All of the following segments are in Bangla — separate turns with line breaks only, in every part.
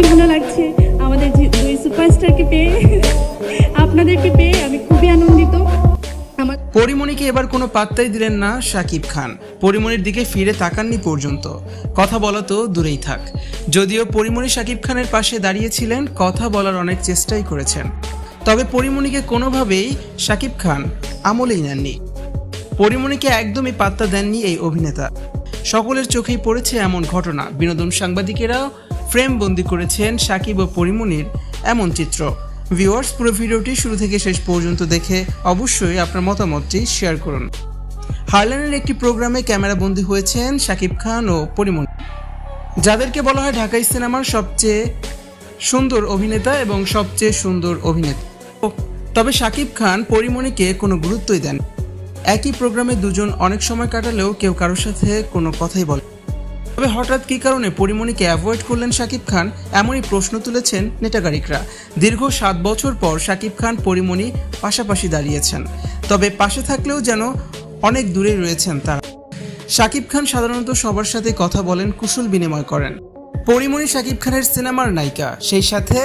খুবই ভালো লাগছে আমাদের দুই সুপারস্টারকে পেয়ে। আপনাদেরকে পেয়ে আমি খুবই আনন্দিত।
পরিমণিকে এবার কোনো পাত্তাই দিলেন না শাকিব খান। পরিমণির দিকে ফিরে তাকাননি পর্যন্ত। কথা বলা তো দূরেই থাক। যদিও পরিমণি শাকিব খানের পাশে দাঁড়িয়েছিলেন, কথা বলার অনেক চেষ্টাই করেছেন। তবে পরিমণিকে কোনোভাবেই শাকিব খান আমলেই নেননি। পরিমণিকে একদমই পাত্তা দেননি এই অভিনেতা। সকলের চোখেই পড়েছে এমন ঘটনা। বিনোদন সাংবাদিকেরাও ফ্রেম বন্দি করেছেন সাকিব ও পরিমণির এমন চিত্র। ভিউয়ার্স পুরো ভিডিওটি শুরু থেকে শেষ পর্যন্ত দেখে অবশ্যই আপনার মতামতটি শেয়ার করুন। হারল্যান্ডের একটি প্রোগ্রামে ক্যামেরা বন্দী হয়েছেন সাকিব খান ও পরিমণি যাদেরকে বলা হয় ঢাকাই সিনেমার সবচেয়ে সুন্দর অভিনেতা এবং সবচেয়ে সুন্দর অভিনেতা তবে শাকিব খান পরিমণিকে কোনো গুরুত্বই দেন একই প্রোগ্রামে দুজন অনেক সময় কাটালেও কেউ কারোর সাথে কোনো কথাই বলে। তবে হঠাৎ কী কারণে পরিমণিকে অ্যাভয়েড করলেন শাকিব খান, এমনই প্রশ্ন তুলেছেন নেটাগারিকরা দীর্ঘ সাত বছর পর শাকিব খান পরিমণি পাশাপাশি দাঁড়িয়েছেন। তবে পাশে থাকলেও যেন অনেক দূরেই রয়েছেন তারা। শাকিব খান সাধারণত সবার সাথে কথা বলেন, কুশল বিনিময় করেন। পরিমণি শাকিব খানের সিনেমার নায়িকা, সেই সাথে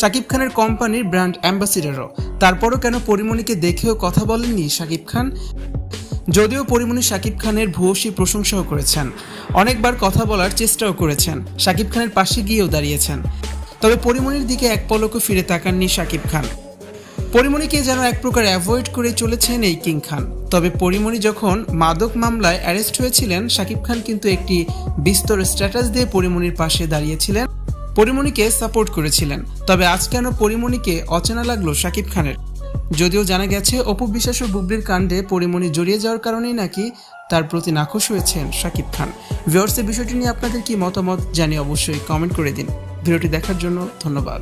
শাকিব খানের কোম্পানির ব্র্যান্ড অ্যাম্বাসিডারও। তারপরও কেন পরিমণিকে দেখেও কথা বলেননি শাকিব খান? যদিও পরিমণি শাকিব খানের ভূয়সী প্রশংসাও করেছেন। অনেকবার কথা বলার চেষ্টাও করেছেন। শাকিব খানের পাশে গিয়েও দাঁড়িয়েছেন। তবে পরিমণির দিকে এক পলকও ফিরে তাকাননি শাকিব খান। পরিমণিকে যেন এক প্রকার অ্যাভয়েড করে চলেছেন এই কিং খান। তবে পরিমণি যখন মাদক মামলায় অ্যারেস্ট হয়েছিলেন শাকিব খান কিন্তু একটি বিস্তর স্ট্যাটাস দিয়ে পরিমণির পাশে দাঁড়িয়েছিলেন। পরিমণিকে সাপোর্ট করেছিলেন। তবে আজ কেন পরিমণিকে অচেনা লাগল শাকিব খানের? যদিও জানা গেছে, অপু বিশ্বাস ও বুবলির কাণ্ডে পরিমণি জড়িয়ে যাওয়ার কারণেই নাকি তার প্রতি নাখোশ হয়েছেন শাকিব খান। ভিওর্সের বিষয়টি নিয়ে আপনাদের কি মতামত জানিয়ে অবশ্যই কমেন্ট করে দিন। ভিডিওটি দেখার জন্য ধন্যবাদ।